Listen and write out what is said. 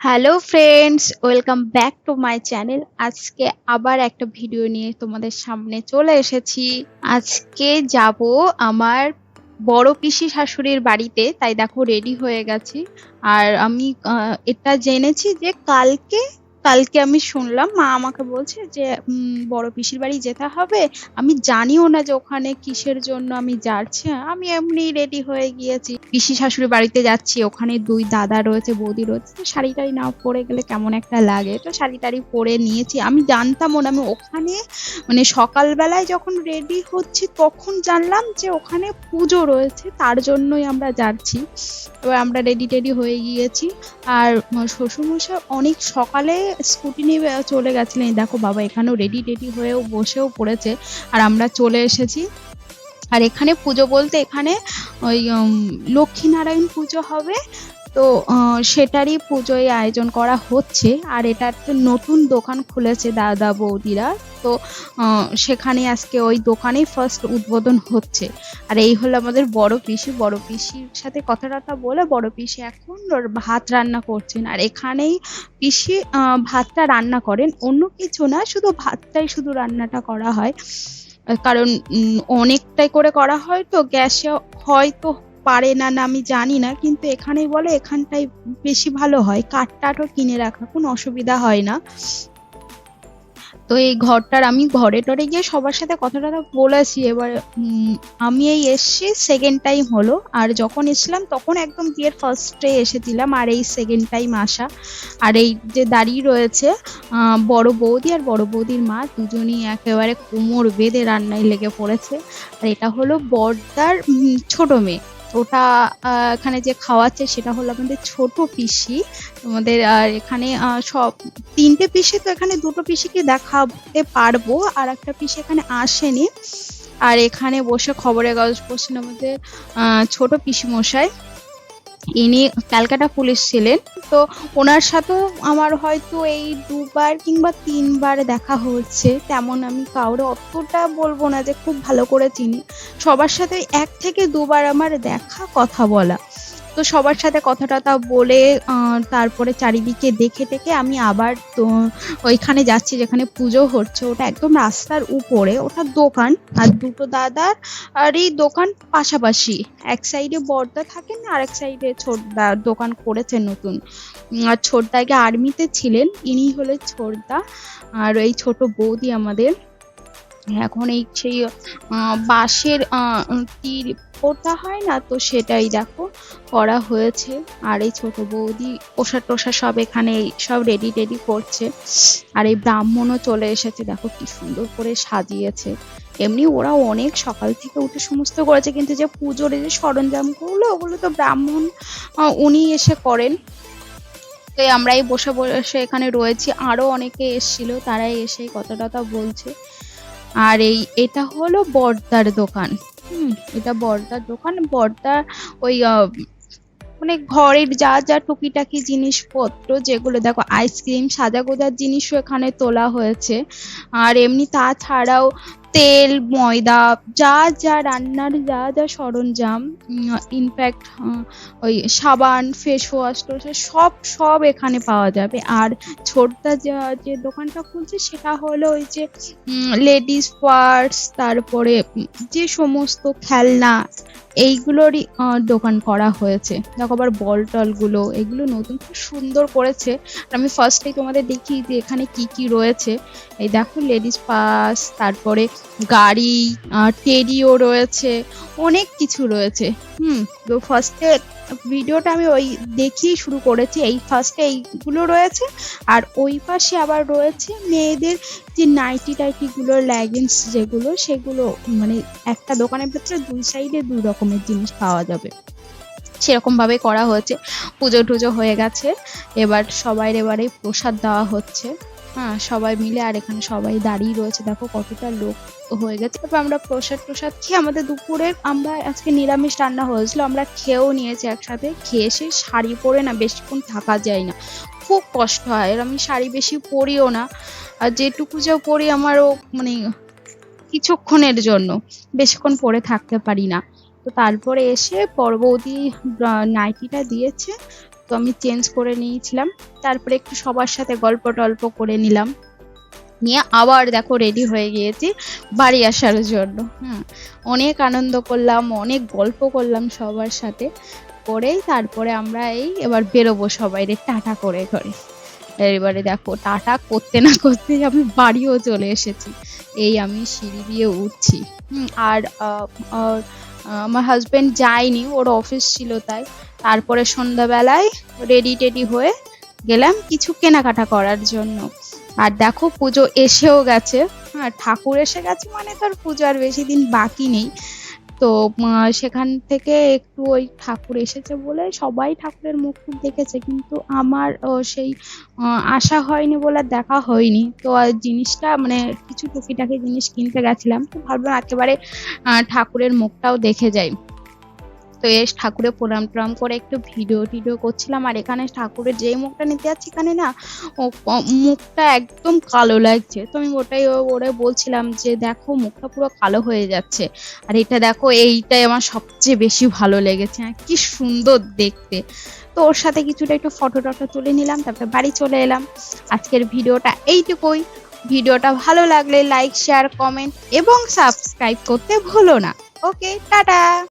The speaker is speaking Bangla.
Hello friends welcome back to my channel আজকে আবার একটা ভিডিও নিয়ে তোমাদের সামনে চলে এসেছি। আজকে যাব আমার বড় পিসি শাশুড়ির বাড়িতে, তাই দেখো রেডি হয়ে গেছি। আর আমি এটা জেনেছি যে কালকে কালকে আমি শুনলাম, মা আমাকে বলছে যে বড় পিসির বাড়ি যেতে হবে। আমি জানিও না যে ওখানে কিসের জন্য আমি যাচ্ছি। আমি এমনি রেডি হয়ে গিয়েছি। পিসি শাশুড়ি বাড়িতে যাচ্ছি। ওখানে দুই দাদা রয়েছে, বৌদি রয়েছে। শাড়ি টাড়ি না পরে গেলে কেমন একটা লাগে। তো শাড়ি টাড়ি পরে নিয়েছি। আমি জানতামও না। আমি ওখানে মানে সকালবেলায় যখন রেডি হচ্ছি, তখন জানলাম যে ওখানে পুজো রয়েছে। তার জন্যই আমরা যাচ্ছি। এবার আমরা রেডি টেডি হয়ে গিয়েছি। আর শ্বশুরমশাই অনেক সকালে স্কুটি নিয়ে চলে গেছিলেন। দেখো বাবা, এখানেও রেডি টেডি হয়েও বসেও পড়েছে। আর আমরা চলে এসেছি। আর এখানে পুজো বলতে এখানে ওই লক্ষ্মীনারায়ণ পুজো হবে। তো সেটারই পুজোয় আয়োজন করা হচ্ছে আর এটা নতুন দোকান খুলেছে দাদা বৌদিরা। তো সেখানে আজকে ওই দোকানেই ফার্স্ট উদ্বোধন হচ্ছে। আর এই হলো আমাদের বড় পিসি। বড় পিসির সাথে কথা টথা বলে বড় পিসি এখন ভাত রান্না করছেন। আর এখানেই পিসি ভাতটা রান্না করেন। অন্য কিছু না, শুধু ভাতটাই শুধু রান্নাটা করা হয়। কারণ অনেকটাই করে করা হয় তো, গ্যাসে হয়তো পারে না না আমি জানি না, কিন্তু এখানেই বলে এখানটাই বেশি ভালো হয়। কাঠ টাঠও কিনে রাখা কোনো অসুবিধা হয় না। তো এই ঘরটার আমি ঘরে টরে গিয়ে সবার সাথে কথা টথা বলেছি, এবার আমি এই এসছি সেকেন্ড টাইম হলো। আর যখন এসছিলাম, তখন একদম বিয়ের ফার্স্টে এসেছিলাম, আর এই সেকেন্ড টাইম আসা। আর এই যে দাঁড়িয়ে রয়েছে বড় বৌদি আর বড় বৌদির মা, দুজনই একেবারে কোমর বেঁধে রান্নায় লেগে পড়েছে। আর এটা হলো বর্দার ছোট মেয়ে। ওটা এখানে যে খাওয়াচ্ছে সেটা হলো আমাদের ছোট পিসি। আমাদের আর এখানে সব, তিনটে পিসি তো এখানে দুটো পিসিকে দেখাতে পারব, আর একটা পিসি এখানে আসেনি। আর এখানে বসে খবরের কাগজ পড়ছেন আমাদের ছোট পিসি মশাই ইনি ক্যালকাটা পুলিশ ছিলেন। তো ওনার সাথেও আমার হয়তো এই দুবার কিংবা তিনবার দেখা হচ্ছে তেমন আমি কাউরে অতটা বলব না যে খুব ভালো করে চিনি। সবার সাথে এক থেকে দুবার আমার দেখা, কথা বলা। তো সবার সাথে কথা টথা বলে তারপরে চারিদিকে দেখে টেকে আমি আবার তো ওইখানে যাচ্ছি যেখানে পুজো হচ্ছে। ওটা একদম রাস্তার উপরে, ওটা দোকান আর দুটো দাদার আর এই দোকান পাশাপাশি। এক সাইডে বড়দা থাকেন, আর এক সাইডে ছোটদা দোকান করেছেন নতুন। আর ছোটদা আগে আর্মিতে ছিলেন, ইনি হলেন ছোটদা আর এই ছোট বৌদি আমাদের। এখন এই সেই বাঁশের তীর পোতা হয় না তো সেটাই দেখো করা হয়েছে। আর এই ছোট বৌদি পোষা টোষা সব এখানে সব রেডি টেডি করছে। আর এই ব্রাহ্মণও চলে এসেছে, দেখো কি সুন্দর করে সাজিয়েছে। এমনি ওরা অনেক সকাল থেকে উঠে সমস্ত করেছে, কিন্তু যে পুজোর যে সরঞ্জামগুলো, ওগুলো তো ব্রাহ্মণ উনি এসে করেন। তো আমরাই বসে বসে এখানে রয়েছি। আরও অনেকে এসেছিল, তারাই এসে কথা টথা বলছে। আর এই, এটা হলো বর্দার দোকান। হুম, এটা বর্দার দোকান। বর্দার ওই মানে ঘরের যা যা টুকিটাকি জিনিসপত্র, যেগুলো দেখো আইসক্রিম সাজা গোজার জিনিসও এখানে তোলা হয়েছে। আর এমনি তাছাড়াও তেল, ময়দা, যা যা রান্নার, যা যা সরঞ্জাম ইনফ্যাক্ট ওই সাবান ফেস ওয়াশ সব সব এখানে পাওয়া যাবে। আর ছোটদা যা, যে দোকানটা খুলছে, সেটা হলো ওই যে লেডিস পার্টস তারপরে যে সমস্ত খেলনা এইগুলোরই দোকান করা হয়েছে। দেখো আবার বল টলগুলো এগুলো নতুন খুব সুন্দর করেছে। আমি ফার্স্টেই তোমাদের দেখি যে এখানে কি কি রয়েছে। এই দেখো লেডিস পাস তারপরে গাড়ি টেডিও রয়েছে, অনেক কিছু রয়েছে। হুম, তো ফার্স্টে ভিডিওটা আমি ওই দেখিয়ে শুরু করেছি। এই ফার্স্টে এইগুলো রয়েছে, আর ওই পাশে আবার রয়েছে মেয়েদের যে নাইটি টাইটি গুলো লেগিংস যেগুলো, সেগুলো মানে একটা দোকানের ভেতরে দুই সাইডে দুই রকমের জিনিস পাওয়া যাবে। সেরকম ভাবে করা হয়েছে। পুজো টুজো হয়ে গেছে। এবার সবাই এবারে প্রসাদ দেওয়া হচ্ছে। হ্যাঁ সবাই মিলে আর এখানে সবাই দাঁড়িয়ে রয়েছে। দেখো কতটা লোক হয়ে গেছে। তারপর আমরা প্রসাদ প্রসাদ খেয়ে আমাদের দুপুরে আমরা আজকে নিরামিষ রান্না হয়েছিল। আমরা খেয়েও নিয়েছি একসাথে। খেয়ে সে শাড়ি পরে না বেশিক্ষণ থাকা যায় না। খুব কষ্ট হয়। আর আমি শাড়ি বেশি পরিও না। আর যেটুকু যা পরি আমারও মানে কিছুক্ষণের জন্য। বেশিক্ষণ পরে থাকতে পারি না। তো তারপরে এসে পরবর্তী নাইটিটা দিয়েছে। তো আমি চেঞ্জ করে নিয়েছিলাম। তারপরে একটু সবার সাথে গল্প টল্প করে নিলাম। নিয়ে আবার দেখো রেডি হয়ে গিয়েছি বাড়ি আসার জন্য। হুম, অনেক আনন্দ করলাম, অনেক গল্প করলাম সবার সাথে। করেই তারপরে আমরা এই এবার বেরোবো সবাই রে, টাটা করে করে এবারে দেখো টাটা করতে না করতে আমি বাড়িও চলে এসেছি। এই আমি সিঁড়ি দিয়ে উঠছি। আর আমার হাজবেন্ড যায়নি, ওর অফিস ছিল তাই। তারপরে সন্ধ্যাবেলায় রেডি টেডি হয়ে গেলাম কিছু কেনাকাটা করার জন্য। আর দেখো পুজো এসেও গেছে। হ্যাঁ ঠাকুর এসে গেছে মানে তোর পুজো আর বেশি দিন বাকি নেই। তো সেখান থেকে একটু ওই ঠাকুর এসেছে বলে সবাই ঠাকুরের মুখ দেখেছে, কিন্তু আমার সেই আশা হয়নি বলে দেখা হয়নি। তো জিনিসটা মানে কিছু টুকিটাকি জিনিস কিনতে গেছিলাম, তো ভাবলাম একেবারে ঠাকুরের মুখটাও দেখে যাই। তো এস ঠাকুরের প্রণাম ট্রাম করে একটু ভিডিও টিডিও করছিলাম। আর এখানে ঠাকুরের যেই মুখটা নিতে যাচ্ছি এখানে না ও মুখটা একদম কালো লাগছে। তো আমি ওটাই ওরে বলছিলাম যে দেখো মুখটা পুরো কালো হয়ে যাচ্ছে। আর এটা দেখো এইটাই আমার সবচেয়ে বেশি ভালো লেগেছে। হ্যাঁ, কি সুন্দর দেখতে। তো ওর সাথে কিছুটা একটু ফটো টটো তুলে নিলাম তারপরে বাড়ি চলে এলাম। আজকের ভিডিওটা এইটুকুই। ভিডিওটা ভালো লাগলে লাইক শেয়ার কমেন্ট এবং সাবস্ক্রাইব করতে ভুলো না। Okay tata.